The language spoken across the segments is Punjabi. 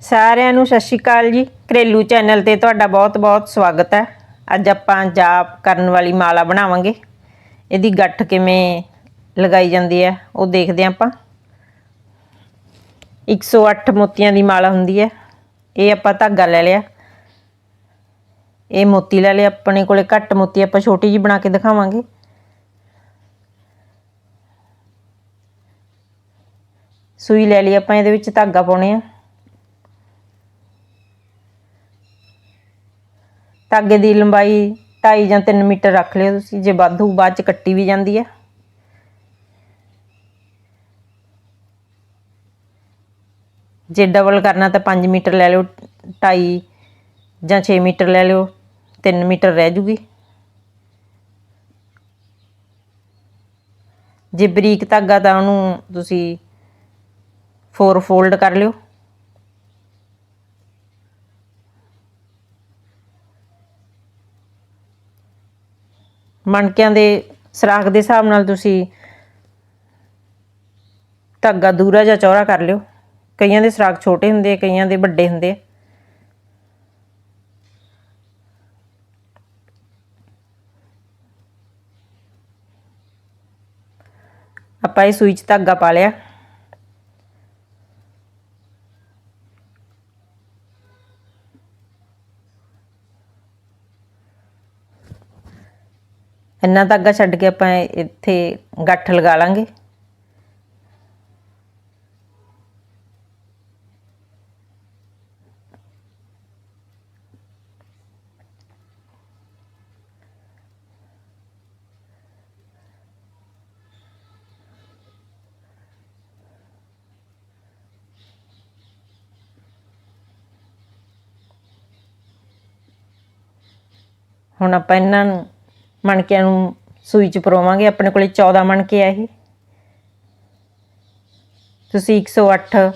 ਸਾਰਿਆਂ ਨੂੰ ਸਤਿ ਸ਼੍ਰੀ ਅਕਾਲ ਜੀ। ਘਰੇਲੂ ਚੈਨਲ ਤੇ ਤੁਹਾਡਾ ਬਹੁਤ-ਬਹੁਤ ਸਵਾਗਤ ਹੈ। ਅੱਜ ਆਪਾਂ ਜਾਪ ਕਰਨ ਵਾਲੀ ਮਾਲਾ ਬਣਾਵਾਂਗੇ। ਇਹਦੀ ਗੱਠ ਕਿਵੇਂ ਲਗਾਈ ਜਾਂਦੀ ਹੈ, ਉਹ ਦੇਖਦੇ ਹਾਂ ਆਪਾਂ। 108 ਮੋਤੀਆਂ ਦੀ ਮਾਲਾ ਹੁੰਦੀ ਹੈ। ਇਹ ਆਪਾਂ ਧਾਗਾ ਲੈ ਲਿਆ। ਇਹ ਮੋਤੀ ਲੈ ਲਿਆ। ਆਪਣੇ ਕੋਲੇ ਘੱਟ ਮੋਤੀ ਆਪਾਂ ਛੋਟੀ ਜੀ ਬਣਾ ਕੇ ਦਿਖਾਵਾਂਗੇ। ਸੂਈ ਲੈ ਲਈ ਆਪਾਂ, ਇਹਦੇ ਵਿੱਚ ਧਾਗਾ ਪਾਉਣੇ ਆ। ਧਾਗੇ ਦੀ ਲੰਬਾਈ 2.5 ਜਾਂ 3 ਮੀਟਰ ਰੱਖ ਲਿਓ ਤੁਸੀਂ, ਜੇ ਵੱਧ ਬਾਅਦ ਚ ਕੱਟੀ ਵੀ ਜਾਂਦੀ ਹੈ ਜੇ ਡਬਲ ਕਰਨਾ ਤਾਂ 5 ਮੀਟਰ ਲੈ ਲਿਓ 2.5 ਜਾਂ 6 ਮੀਟਰ ਲੈ ਲਿਓ 3 ਮੀਟਰ ਰਹਿ ਜੂਗੀ। ਜੇ ਬਰੀਕ ਧਾਗਾ ਤਾਂ ਉਹਨੂੰ ਤੁਸੀਂ ਫੋਰ ਫੋਲਡ ਕਰ ਲਿਓ। ਮਣਕਿਆਂ ਦੇ ਸਰਾਖ ਦੇ ਹਿਸਾਬ ਨਾਲ ਤੁਸੀਂ ਧਾਗਾ ਦੂਰਾ ਜਾਂ ਚੌੜਾ ਕਰ ਲਿਓ। ਕਈਆਂ ਦੇ ਸਰਾਖ ਛੋਟੇ ਹੁੰਦੇ ਆ, ਕਈਆਂ ਦੇ ਵੱਡੇ ਹੁੰਦੇ ਆ। ਆਪਾਂ ਇਹ ਸੂਈ 'ਚ ਧਾਗਾ ਪਾ ਲਿਆ। ਇੰਨਾ ਧਾਗਾ ਛੱਡ ਕੇ ਆਪਾਂ ਇੱਥੇ ਗੱਠ ਲਗਾ ਲਾਂਗੇ। ਹੁਣ ਆਪਾਂ ਇਹਨਾਂ ਨੂੰ ਮਣਕਿਆਂ ਨੂੰ ਸੂਈ ਚ ਪਰੋਵਾਂਗੇ, ਆਪਣੇ ਕੋਲੇ 14 ਮਣਕੇ ਆ ਇਹ। ਤੁਸੀਂ 108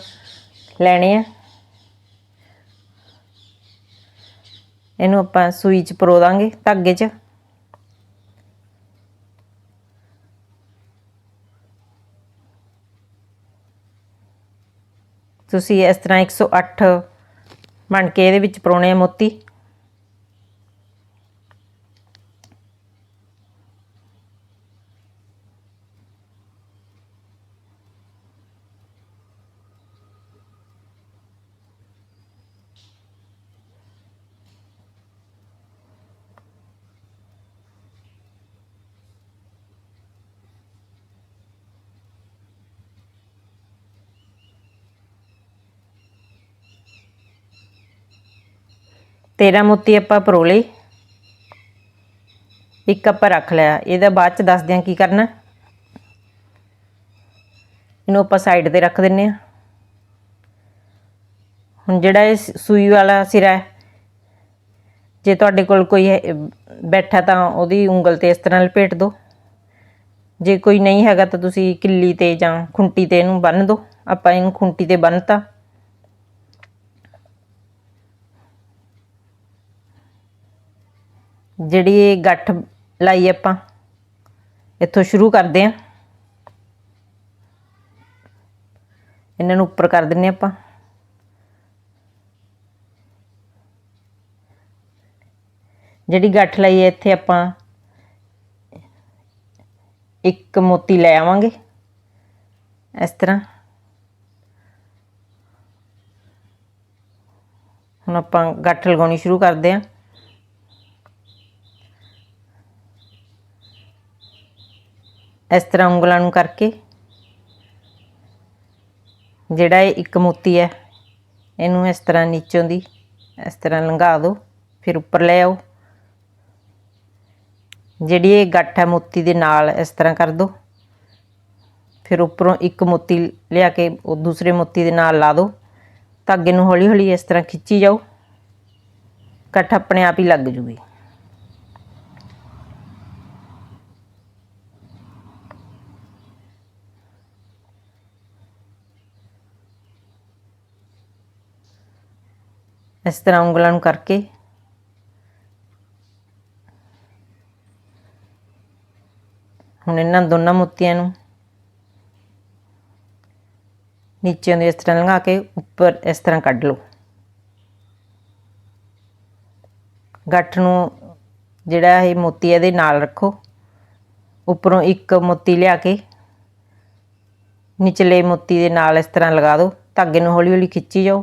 ਲੈਣੇ ਆ। ਇਹਨੂੰ ਆਪਾਂ ਸੂਈ ਚ ਪਰੋ ਦਾਂਗੇ ਧਾਗੇ ਚ। ਤੁਸੀਂ ਇਸ ਤਰ੍ਹਾਂ 108 ਮਣਕੇ ਇਹਦੇ ਵਿੱਚ ਪਰੋਣੇ ਆ ਮੋਤੀ। ਤੇਰਾਂ ਮੋਤੀ ਆਪਾਂ ਪਰੋ ਲਏ ਇੱਕ ਆਪਾਂ ਰੱਖ ਲਿਆ। ਇਹਦਾ ਬਾਅਦ ਚ ਦੱਸਦੇ ਹਾਂ ਕੀ ਕਰਨਾ। ਇਹਨੂੰ ਆਪਾਂ ਸਾਈਡ ਤੇ ਰੱਖ ਦਿੰਨੇ ਆ ਹੁਣ ਜਿਹੜਾ ਇਹ ਸੂਈ ਵਾਲਾ ਸਿਰਾ ਹੈ, ਜੇ ਤੁਹਾਡੇ ਕੋਲ ਕੋਈ ਹੈ- ਬੈਠਾ ਤਾਂ ਉਹਦੀ ਉਂਗਲ ਤੇ ਇਸ ਤਰ੍ਹਾਂ ਲਪੇਟ ਦਿਓ ਜੇ ਕੋਈ ਨਹੀਂ ਹੈਗਾ ਤਾਂ ਤੁਸੀਂ ਕਿੱਲੀ ਤੇ ਜਾਂ ਖੁੰਟੀ ਤੇ ਇਹਨੂੰ ਬੰਨ ਦਿਓ ਆਪਾਂ ਇਹਨੂੰ ਖੁੰਟੀ ਤੇ ਬੰਨਤਾ ਜਿਹੜੀ ਇਹ ਗੱਠ ਲਾਈ ਆਪਾਂ, ਇੱਥੋਂ ਸ਼ੁਰੂ ਕਰਦੇ ਆਂ ਇਹਨਾਂ ਨੂੰ ਉੱਪਰ ਕਰ ਦਿੰਨੇ ਆਪਾਂ। ਜਿਹੜੀ ਗੱਠ ਲਾਈ ਹੈ, ਇੱਥੇ ਆਪਾਂ ਇੱਕ ਮੋਤੀ ਲੈ ਆਵਾਂਗੇ, ਇਸ ਤਰ੍ਹਾਂ। ਹੁਣ ਆਪਾਂ ਗੱਠ ਲਗਾਉਣੀ ਸ਼ੁਰੂ ਕਰਦੇ ਆਂ ਇਸ ਤਰ੍ਹਾਂ ਉਂਗਲਾਂ ਨੂੰ ਕਰਕੇ। ਜਿਹੜਾ ਇਹ ਇੱਕ ਮੋਤੀ ਹੈ, ਇਹਨੂੰ ਇਸ ਤਰ੍ਹਾਂ ਨੀਚੋਂ ਦੀ ਇਸ ਤਰ੍ਹਾਂ ਲੰਘਾ ਦਿਓ ਫਿਰ ਉੱਪਰ ਲੈ ਆਓ। ਜਿਹੜੀ ਇਹ ਗੱਠ ਹੈ ਮੋਤੀ ਦੇ ਨਾਲ ਇਸ ਤਰ੍ਹਾਂ ਕਰ ਦਿਓ ਫਿਰ ਉੱਪਰੋਂ ਇੱਕ ਮੋਤੀ ਲਿਆ ਕੇ ਉਹ ਦੂਸਰੇ ਮੋਤੀ ਦੇ ਨਾਲ ਲਾ ਦਿਓ ਧਾਗੇ ਨੂੰ ਹੌਲੀ ਹੌਲੀ ਇਸ ਤਰ੍ਹਾਂ ਖਿੱਚੀ ਜਾਓ। ਗੱਠ ਆਪਣੇ ਆਪ ਹੀ ਲੱਗ ਜੂਗੀ। ਇਸ ਤਰ੍ਹਾਂ ਉਂਗਲਾਂ ਨੂੰ ਕਰਕੇ। ਹੁਣ ਇਹਨਾਂ ਦੋਨਾਂ ਮੋਤੀਆਂ ਨੂੰ ਨੀਚੇ ਨੂੰ ਇਸ ਤਰ੍ਹਾਂ ਲੰਘਾ ਕੇ ਉੱਪਰ ਇਸ ਤਰ੍ਹਾਂ ਕੱਢ ਲਓ। ਗੱਠ ਨੂੰ ਜਿਹੜਾ ਇਹ ਮੋਤੀ ਇਹਦੇ ਨਾਲ ਰੱਖੋ। ਉੱਪਰੋਂ ਇੱਕ ਮੋਤੀ ਲਿਆ ਕੇ ਨਿਚਲੇ ਮੋਤੀ ਦੇ ਨਾਲ ਇਸ ਤਰ੍ਹਾਂ ਲਗਾ ਦਿਓ। ਧਾਗੇ ਨੂੰ ਹੌਲੀ ਹੌਲੀ ਖਿੱਚੀ ਜਾਓ।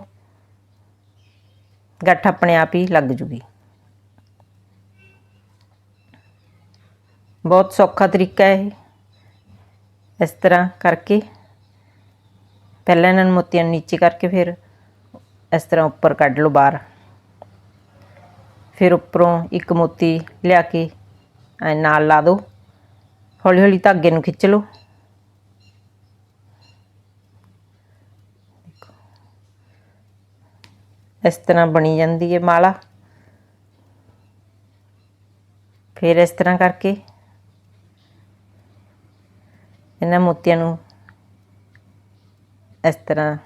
ਗੱਠ ਆਪਣੇ ਆਪ ਹੀ ਲੱਗ ਜੂਗੀ। ਬਹੁਤ ਸੌਖਾ ਤਰੀਕਾ ਹੈ ਇਸ ਤਰ੍ਹਾਂ ਕਰਕੇ ਪਹਿਲਾਂ ਇਹਨਾਂ ਨੂੰ ਮੋਤੀਆਂ ਨੂੰ ਨੀਚੇ ਕਰਕੇ ਫਿਰ ਇਸ ਤਰ੍ਹਾਂ ਉੱਪਰ ਕੱਢ ਲਓ ਬਾਹਰ। ਫਿਰ ਉੱਪਰੋਂ ਇੱਕ ਮੋਤੀ ਲਿਆ ਕੇ ਨਾਲ ਲਾ ਦਿਓ। ਹੌਲੀ ਹੌਲੀ ਧਾਗੇ ਨੂੰ ਖਿੱਚ ਲਓ। ਇਸ ਤਰ੍ਹਾਂ ਬਣੀ ਜਾਂਦੀ ਹੈ ਮਾਲਾ। ਫਿਰ ਇਸ ਤਰ੍ਹਾਂ ਕਰਕੇ ਇਹਨਾਂ ਮੋਤੀਆਂ ਨੂੰ ਇਸ ਤਰ੍ਹਾਂ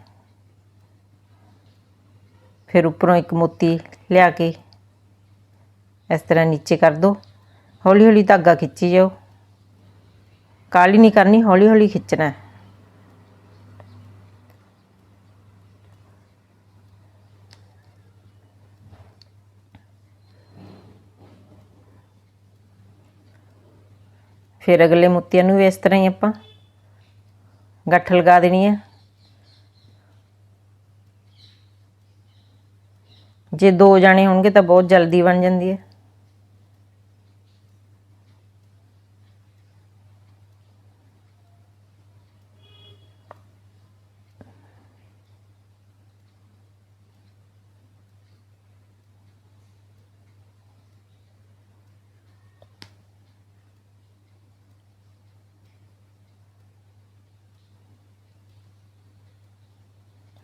ਫਿਰ ਉੱਪਰੋਂ ਇੱਕ ਮੋਤੀ ਲਿਆ ਕੇ ਇਸ ਤਰ੍ਹਾਂ ਨੀਚੇ ਕਰ ਦੋ। ਹੌਲੀ ਹੌਲੀ ਧਾਗਾ ਖਿੱਚੀ ਜਾਓ। ਕਾਲੀ ਨਹੀਂ ਕਰਨੀ ਹੌਲੀ ਹੌਲੀ ਖਿੱਚਣਾ। ਹੈ ਫਿਰ ਅਗਲੇ ਮੋਤੀਆਂ ਨੂੰ ਵੀ ਇਸ ਤਰ੍ਹਾਂ ਹੀ ਆਪਾਂ ਗੱਠ ਲਗਾ ਦੇਣੀ ਹੈ ਜੇ ਦੋ ਜਾਣੇ ਹੋਣਗੇ ਤਾਂ ਬਹੁਤ ਜਲਦੀ ਬਣ ਜਾਂਦੀ ਹੈ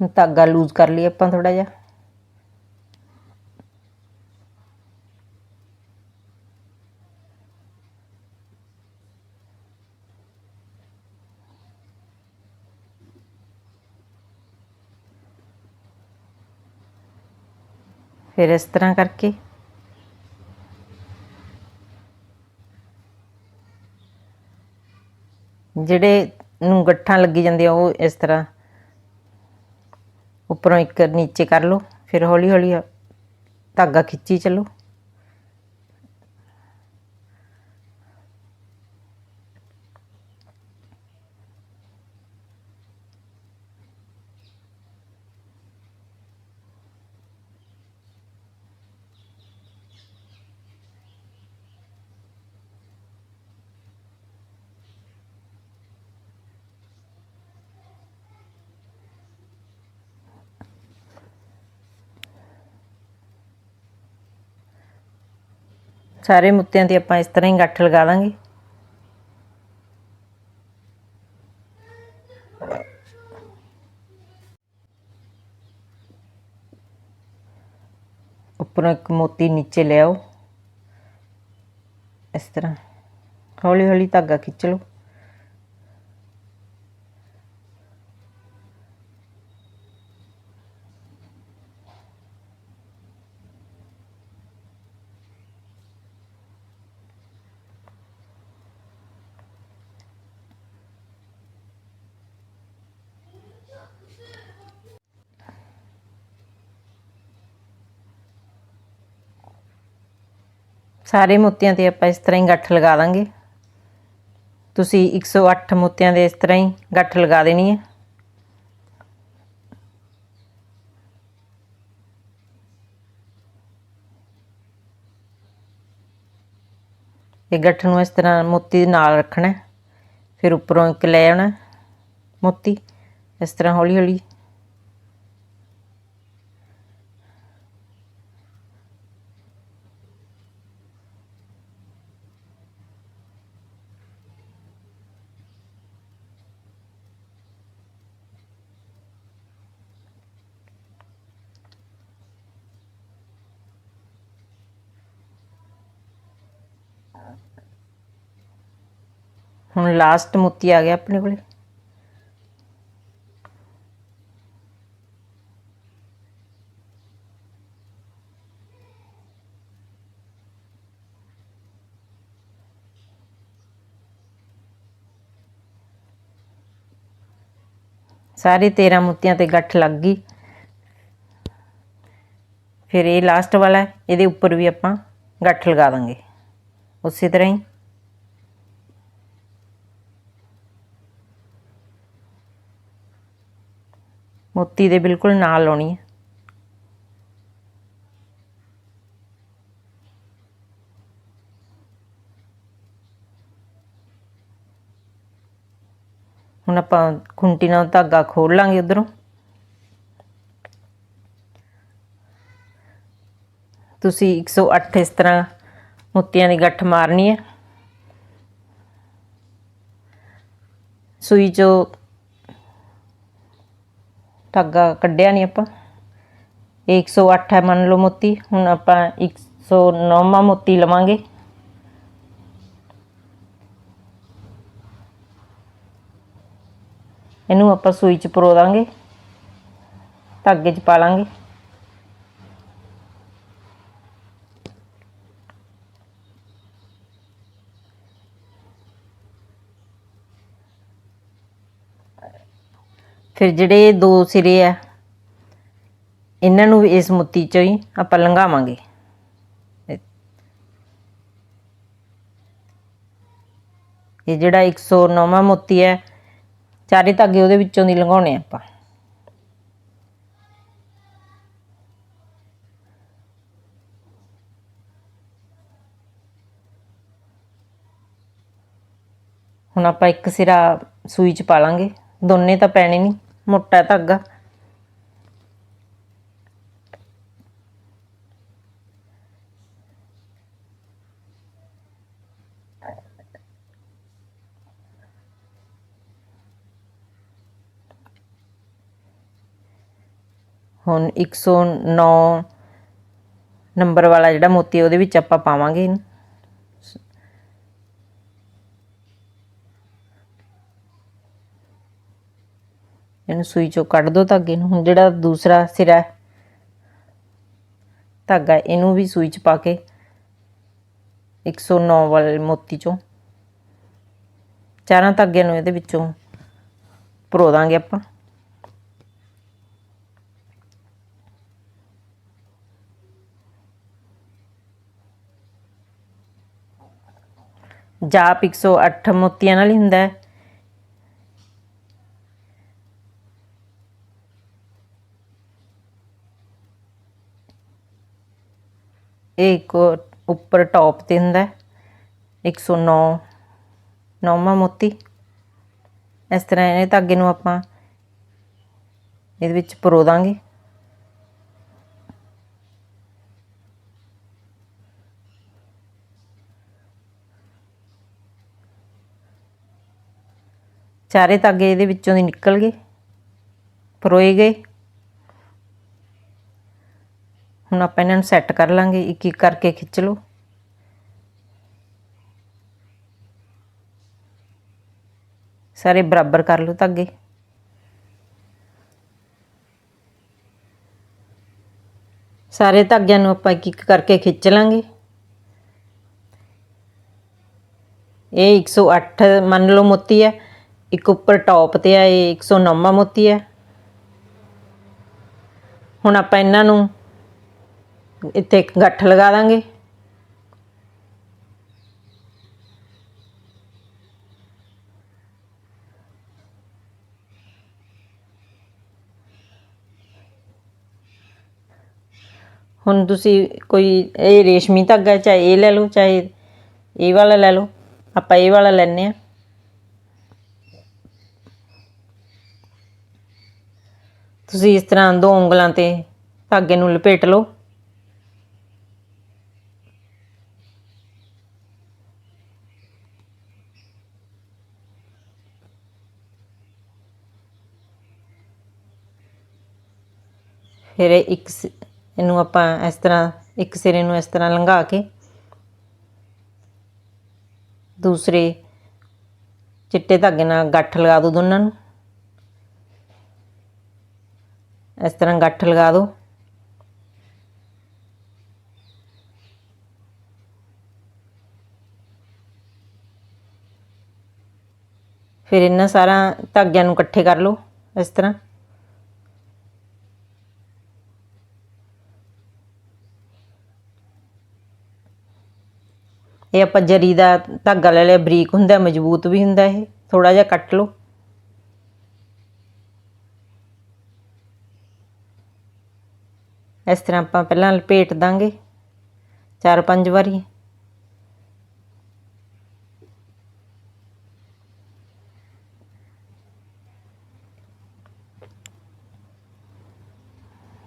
ਹੁਣ ਧਾਗਾ ਲੂਜ਼ ਕਰ ਲਈ ਆਪਾਂ ਥੋੜਾ ਜਿਹਾ। ਫਿਰ ਇਸ ਤਰ੍ਹਾਂ ਕਰਕੇ। ਜਿਹੜੇ ਨੂੰ ਗੱਠਾਂ ਲੱਗੀ ਜਾਂਦੀਆਂ ਉਹ ਇਸ ਤਰ੍ਹਾਂ ਉੱਪਰੋਂ ਇੱਕ ਨੀਚੇ ਕਰ ਲਓ ਫਿਰ ਹੌਲੀ ਹੌਲੀ ਧਾਗਾ ਖਿੱਚੀ ਚੱਲੋ। ਸਾਰੇ ਮੁੱਤਿਆਂ ਤੇ ਆਪਾਂ ਇਸ ਤਰ੍ਹਾਂ ਹੀ ਗੱਠ ਲਗਾ ਦਾਂਗੇ। ਉੱਪਰੋਂ ਇੱਕ ਮੋਤੀ ਨੀਚੇ ਲਿਆਓ। ਇਸ ਤਰ੍ਹਾਂ ਹੌਲੀ ਹੌਲੀ ਧਾਗਾ ਖਿੱਚ ਲਓ। ਸਾਰੇ ਮੋਤੀਆਂ ਤੇ ਆਪਾਂ ਇਸ ਤਰ੍ਹਾਂ ਹੀ ਗੱਠ ਲਗਾ ਦਾਂਗੇ। ਤੁਸੀਂ 108 ਮੋਤੀਆਂ ਦੇ ਇਸ ਤਰ੍ਹਾਂ ਹੀ ਗੱਠ ਲਗਾ ਦੇਣੀ ਹੈ। ਇਹ ਗੱਠ ਨੂੰ ਇਸ ਤਰ੍ਹਾਂ ਮੋਤੀ ਦੇ ਨਾਲ ਰੱਖਣਾ ਫਿਰ ਉੱਪਰੋਂ ਇੱਕ ਲੈ ਆਉਣਾ ਮੋਤੀ। ਇਸ ਤਰ੍ਹਾਂ ਹੌਲੀ ਹੌਲੀ ਹੁਣ ਲਾਸਟ ਮੋਤੀ ਆ ਗਿਆ ਆਪਣੇ ਕੋਲੇ। ਸਾਰੇ 13 ਮੋਤੀਆਂ ਤੇ ਗੱਠ ਲੱਗ ਗਈ। ਫਿਰ ਇਹ ਲਾਸਟ ਵਾਲਾ, ਇਹਦੇ ਉੱਪਰ ਵੀ ਆਪਾਂ ਗੱਠ ਲਗਾ ਦਾਂਗੇ। ਉਸੇ ਤਰ੍ਹਾਂ ਹੀ। ਮੋਤੀ ਦੇ ਬਿਲਕੁਲ ਨਾਲ ਲਾਉਣੀ ਹੈ। ਹੁਣ ਆਪਾਂ ਖੁੰਟੀ ਨਾਲ ਧਾਗਾ ਖੋਲ ਲਾਂਗੇ ਉਧਰੋਂ। ਤੁਸੀਂ 108 ਇਸ ਤਰ੍ਹਾਂ ਮੋਤੀਆਂ ਦੀ ਗੱਠ ਮਾਰਨੀ ਹੈ। ਸੂਈ ਚੋਂ ਧਾਗਾ ਕੱਢਿਆ ਨਹੀਂ ਆਪਾਂ। ਇਹ 108 ਹੈ ਮੰਨ ਲਓ ਮੋਤੀ। ਹੁਣ ਆਪਾਂ 109ਵਾਂ ਮੋਤੀ ਲਵਾਂਗੇ। ਇਹਨੂੰ ਆਪਾਂ ਸੂਈ ਚ ਪਰੋ ਦਾਂਗੇ ਧਾਗੇ ਚ ਪਾ ਲਾਂਗੇ। ਫਿਰ ਜਿਹੜੇ ਦੋ ਸਿਰੇ ਆ, ਇਹਨਾਂ ਨੂੰ ਵੀ ਇਸ ਮੁੱਤੀ ਚੋਂ ਹੀ ਆਪਾਂ ਲੰਘਾਵਾਂਗੇ। ਇਹ ਜਿਹੜਾ 109ਵਾਂ ਮੋਤੀ ਹੈ, ਚਾਰੇ ਧਾਗੇ ਉਹਦੇ ਵਿੱਚੋਂ ਦੀ ਲੰਘਾਉਣੇ ਆਪਾਂ। ਹੁਣ ਆਪਾਂ ਇੱਕ ਸਿਰਾ ਸੂਈ ਚ ਪਾ ਲਾਂਗੇ। ਦੋਨੇ ਤਾਂ ਪੈਣੇ ਨਹੀਂ। ਮੋਟਾ ਧਾਗਾ। ਹੁਣ 109 ਨੰਬਰ ਵਾਲਾ ਜਿਹੜਾ ਮੋਤੀ ਉਹਦੇ ਵਿੱਚ ਆਪਾਂ ਪਾਵਾਂਗੇ ਇਹਨੂੰ। ਇਹਨੂੰ ਸੂਈ ਚੋਂ ਕੱਢ ਦੋ ਧਾਗੇ ਨੂੰ। ਹੁਣ ਜਿਹੜਾ ਦੂਸਰਾ ਸਿਰਾ ਹੈ, ਧਾਗਾ ਇਹਨੂੰ ਵੀ ਸੂਈ ਚ ਪਾ ਕੇ 109 ਵਾਲੇ ਮੋਤੀ ਚੋਂ ਚਾਰਾਂ ਧਾਗਿਆਂ ਨੂੰ ਇਹਦੇ ਵਿੱਚੋਂ ਪਰੋ ਦਾਂਗੇ ਆਪਾਂ। ਜਾਪ 108 ਮੋਤੀਆਂ ਨਾਲ ਹੀ ਹੁੰਦਾ ਹੈ। ਇਹ ਇੱਕ ਉੱਪਰ ਟੌਪ ਤੇ ਹੁੰਦਾ ਹੈ। 109 ਨੌਵਾਂ ਮੋਤੀ। ਇਸ ਤਰ੍ਹਾਂ ਇਹ ਧਾਗੇ ਨੂੰ ਆਪਾਂ ਇਹਦੇ ਵਿੱਚ ਪਰੋ ਦਾਂਗੇ ਚਾਰੇ ਧਾਗੇ ਇਹਦੇ ਵਿੱਚੋਂ ਦੀ ਨਿਕਲ ਗਏ, ਪਰੋਏ ਗਏ। ਹੁਣ ਆਪਾਂ ਇਹਨਾਂ ਨੂੰ ਸੈੱਟ ਕਰ ਲਾਂਗੇ, ਇੱਕ ਇੱਕ ਕਰਕੇ ਖਿੱਚ ਲਓ। ਸਾਰੇ ਬਰਾਬਰ ਕਰ ਲਓ ਧਾਗੇ ਸਾਰੇ ਧਾਗਿਆਂ ਨੂੰ ਆਪਾਂ ਇੱਕ ਇੱਕ ਕਰਕੇ ਖਿੱਚ ਲਾਂਗੇ। ਇਹ 108 ਮੰਨ ਲਓ ਮੋਤੀ ਹੈ। ਇੱਕ ਉੱਪਰ ਟੌਪ ਤੇ ਆ, ਇਹ 109ਵਾਂ ਮੋਤੀ ਹੈ। ਹੁਣ ਆਪਾਂ ਇਹਨਾਂ ਨੂੰ ਇੱਥੇ ਇੱਕ ਗੱਠ ਲਗਾ ਦਾਂਗੇ। ਹੁਣ ਤੁਸੀਂ ਕੋਈ ਇਹ ਰੇਸ਼ਮੀ ਧਾਗਾ ਚਾਹੇ ਇਹ ਲੈ ਲਓ, ਚਾਹੇ ਇਹ ਵਾਲਾ ਲੈ ਲਓ, ਆਪਾਂ ਇਹ ਵਾਲਾ ਲੈਣੇ ਆ ਤੁਸੀਂ ਇਸ ਤਰ੍ਹਾਂ ਦੋ ਉਂਗਲਾਂ ਤੇ ਧਾਗੇ ਨੂੰ ਲਪੇਟ ਲਓ। ਫਿਰ ਇੱਕ ਸ- ਇਹਨੂੰ ਆਪਾਂ ਇਸ ਤਰ੍ਹਾਂ, ਇੱਕ ਸਿਰੇ ਨੂੰ ਇਸ ਤਰ੍ਹਾਂ ਲੰਘਾ ਕੇ ਦੂਸਰੇ ਚਿੱਟੇ ਧਾਗੇ ਨਾਲ ਗੱਠ ਲਗਾ ਦਿਓ ਦੋਨਾਂ ਨੂੰ। ਇਸ ਤਰ੍ਹਾਂ ਗੱਠ ਲਗਾ ਦਿਓ ਫਿਰ ਇਹਨਾਂ ਸਾਰਾ ਧਾਗਿਆਂ ਨੂੰ ਇਕੱਠੇ ਕਰ ਲਓ ਇਸ ਤਰ੍ਹਾਂ। ਇਹ ਆਪਾਂ ਜਰੀ ਦਾ ਧਾਗਾ ਲੈ ਲਿਆ, ਬਰੀਕ ਹੁੰਦਾ, ਮਜ਼ਬੂਤ ਵੀ ਹੁੰਦਾ ਇਹ। ਥੋੜਾ ਜਿਹਾ ਕੱਟ ਲਓ। ਇਸ ਤਰ੍ਹਾਂ ਆਪਾਂ ਪਹਿਲਾਂ ਲਪੇਟ ਦਾਂਗੇ, ਚਾਰ ਪੰਜ ਵਾਰੀ।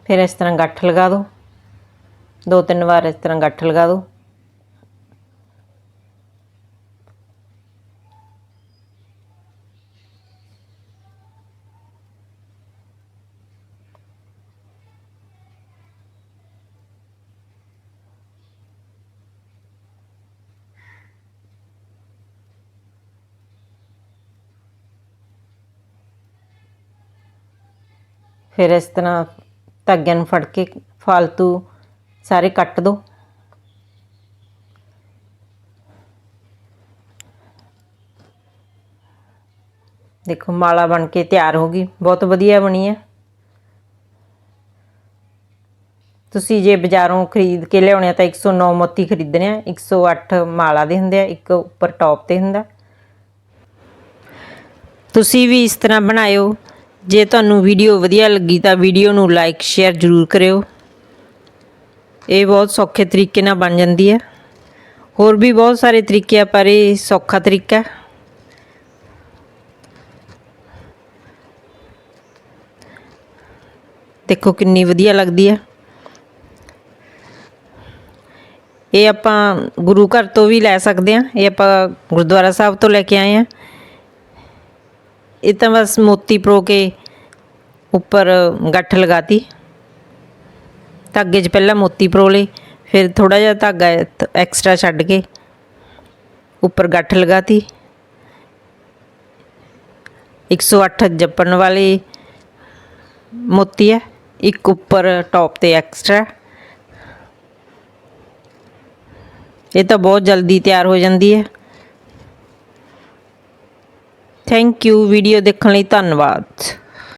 ਫਿਰ ਇਸ ਤਰ੍ਹਾਂ ਗੱਠ ਲਗਾ ਦਿਓ। ਦੋ ਤਿੰਨ ਵਾਰ ਇਸ ਤਰ੍ਹਾਂ ਗੱਠ ਲਗਾ ਦਿਓ। ਫਿਰ ਇਸ ਤਰ੍ਹਾਂ ਧਾਗਿਆਂ ਨੂੰ ਫੜ ਕੇ ਫਾਲਤੂ ਸਾਰੇ ਕੱਟ ਦੋ। ਦੇਖੋ, ਮਾਲਾ ਬਣ ਕੇ ਤਿਆਰ ਹੋ ਗਈ। ਬਹੁਤ ਵਧੀਆ ਬਣੀ ਹੈ। ਤੁਸੀਂ ਜੇ ਬਾਜ਼ਾਰੋਂ ਖਰੀਦ ਕੇ ਲਿਆਉਣੇ ਆ ਤਾਂ 109 ਮੋਤੀ ਖਰੀਦਣੇ ਆ। 108 ਮਾਲਾ ਦੇ ਹੁੰਦੇ ਆ, ਇੱਕ ਉੱਪਰ ਟੌਪ ਤੇ ਹੁੰਦਾ। ਤੁਸੀਂ ਵੀ ਇਸ ਤਰ੍ਹਾਂ ਬਣਾਇਓ। ਜੇ ਤੁਹਾਨੂੰ ਵੀਡੀਓ ਵਧੀਆ ਲੱਗੀ ਤਾਂ ਵੀਡੀਓ ਨੂੰ ਲਾਈਕ ਸ਼ੇਅਰ ਜ਼ਰੂਰ ਕਰਿਓ। ਇਹ ਬਹੁਤ ਸੌਖੇ ਤਰੀਕੇ ਨਾਲ ਬਣ ਜਾਂਦੀ ਹੈ। ਹੋਰ ਵੀ ਬਹੁਤ ਸਾਰੇ ਤਰੀਕੇ ਆ, ਪਰ ਇਹ ਸੌਖਾ ਤਰੀਕਾ ਹੈ। ਦੇਖੋ ਕਿੰਨੀ ਵਧੀਆ ਲੱਗਦੀ ਹੈ। ਇਹ ਆਪਾਂ ਗੁਰੂ ਘਰ ਤੋਂ ਵੀ ਲੈ ਸਕਦੇ ਆ ਇਹ ਆਪਾਂ ਗੁਰਦੁਆਰਾ ਸਾਹਿਬ ਤੋਂ ਲੈ ਕੇ ਆਏ ਆ ਇਹ ਤਾਂ ਬਸ ਮੋਤੀ ਪਰੋ ਕੇ ਉੱਪਰ ਗੱਠ ਲਗਾਤੀ। ਧਾਗੇ 'ਚ ਪਹਿਲਾਂ ਮੋਤੀ ਪਰੋ ਲਏ, ਫਿਰ ਥੋੜਾ ਜਿਹਾ ਧਾਗਾ ਐਕਸਟਰਾ ਛੱਡ ਕੇ ਉੱਪਰ ਗੱਠ ਲਗਾਤੀ। 108 ਜੱਪਣ ਵਾਲੇ ਮੋਤੀ ਹੈ, ਇੱਕ ਉੱਪਰ ਟੌਪ ਤੇ ਐਕਸਟਰਾ ਇਹ ਤਾਂ ਬਹੁਤ ਜਲਦੀ ਤਿਆਰ ਹੋ ਜਾਂਦੀ ਹੈ। ਥੈਂਕ ਯੂ ਵੀਡੀਓ ਦੇਖਣ ਲਈ ਧੰਨਵਾਦ।